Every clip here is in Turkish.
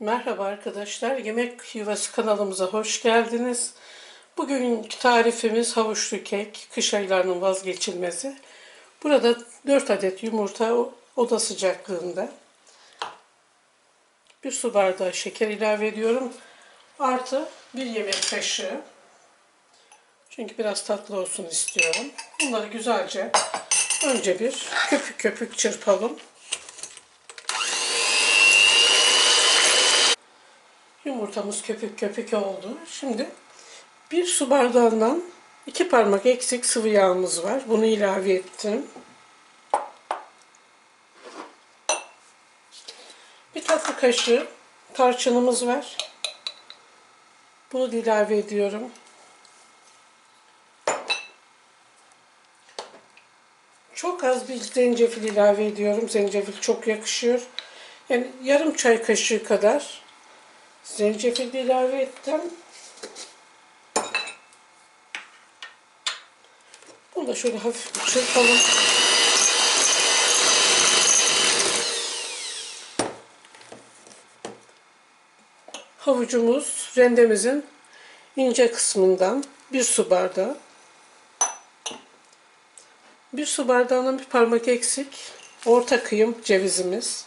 Merhaba arkadaşlar, Yemek Yuvası kanalımıza hoş geldiniz. Bugünkü tarifimiz havuçlu kek, kış aylarının vazgeçilmezi. Burada 4 adet yumurta oda sıcaklığında. Bir su bardağı şeker ilave ediyorum. Artı bir yemek kaşığı. Çünkü biraz tatlı olsun istiyorum. Bunları güzelce önce bir köpük köpük çırpalım. Yumurtamız köpük köpük oldu. Şimdi bir su bardağından iki parmak eksik sıvı yağımız var. Bunu ilave ettim. Bir tatlı kaşığı tarçınımız var. Bunu ilave ediyorum. Çok az bir zencefil ilave ediyorum. Zencefil çok yakışıyor. Yani yarım çay kaşığı kadar Zencefil ilave ettim. Bunu da şöyle hafif çırpalım. Havucumuz rendemizin ince kısmından bir su bardağı. Bir su bardağının bir parmak eksik. Orta kıyım cevizimiz.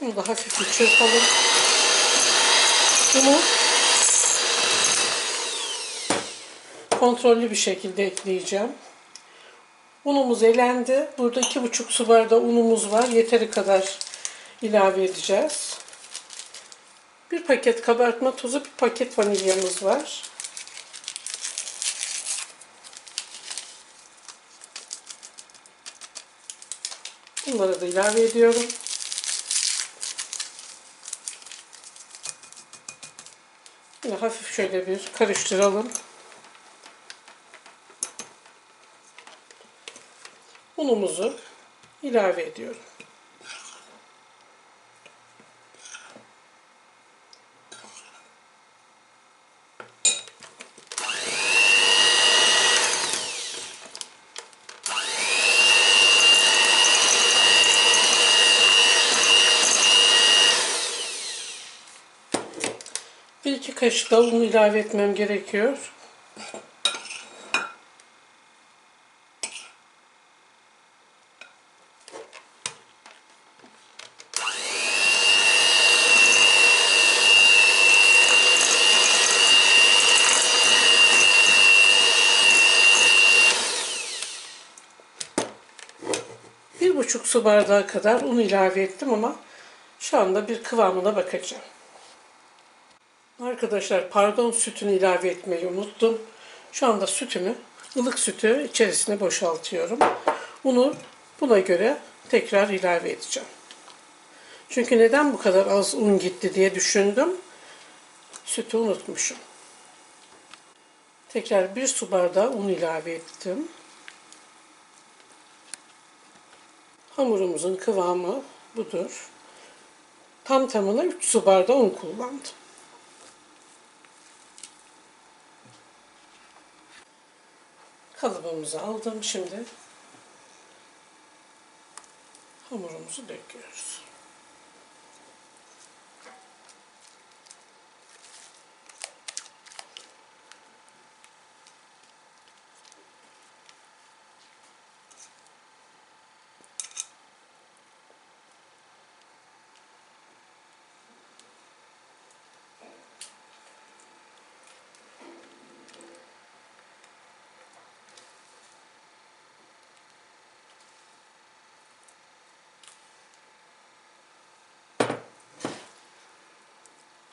Bunu da hafif bir çırpalım. Bunu kontrollü bir şekilde ekleyeceğim. Unumuz elendi. Burada iki buçuk su bardağı unumuz var. Yeteri kadar ilave edeceğiz. Bir paket kabartma tozu, bir paket vanilyamız var. Bunları da ilave ediyorum. Hafif şöyle bir karıştıralım. Unumuzu ilave ediyorum. Bir iki kaşık da un ilave etmem gerekiyor. Bir buçuk su bardağı kadar un ilave ettim ama şu anda bir kıvamına bakacağım. Arkadaşlar pardon sütünü ilave etmeyi unuttum. Şu anda sütümü, ılık sütü içerisine boşaltıyorum. Unu buna göre tekrar ilave edeceğim. Çünkü neden bu kadar az un gitti diye düşündüm. Sütü unutmuşum. Tekrar bir su bardağı un ilave ettim. Hamurumuzun kıvamı budur. Tam tamına 3 su bardağı un kullandım. Kalıbımızı aldım. Şimdi hamurumuzu döküyoruz.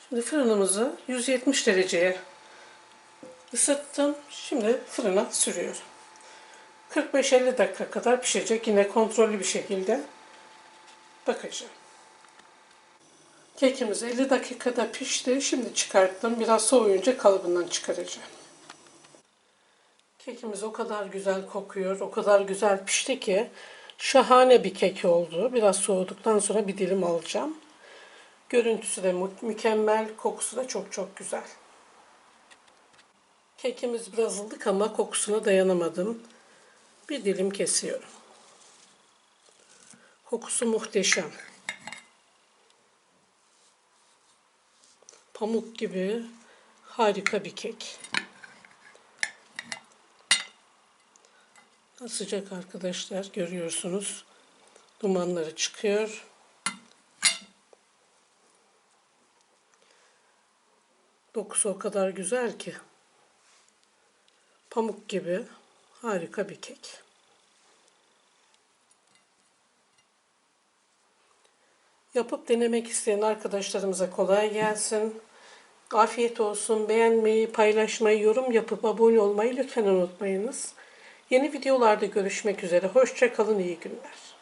Şimdi fırınımızı 170 dereceye ısıttım. Şimdi fırına sürüyorum. 45-50 dakika kadar pişecek. Yine kontrollü bir şekilde bakacağım. Kekimiz 50 dakikada pişti. Şimdi çıkarttım. Biraz soğuyunca kalıbından çıkaracağım. Kekimiz o kadar güzel kokuyor, o kadar güzel pişti ki şahane bir kek oldu. Biraz soğuduktan sonra bir dilim alacağım. Görüntüsü de mü- mükemmel, kokusu da çok çok güzel. Kekimiz biraz ılık ama kokusuna dayanamadım. Bir dilim kesiyorum. Kokusu muhteşem. Pamuk gibi harika bir kek. Sıcak arkadaşlar görüyorsunuz. Dumanları çıkıyor. Dokusu o kadar güzel ki. Pamuk gibi harika bir kek. Yapıp denemek isteyen arkadaşlarımıza kolay gelsin. Afiyet olsun. Beğenmeyi, paylaşmayı, yorum yapıp abone olmayı lütfen unutmayınız. Yeni videolarda görüşmek üzere. Hoşça kalın, iyi günler.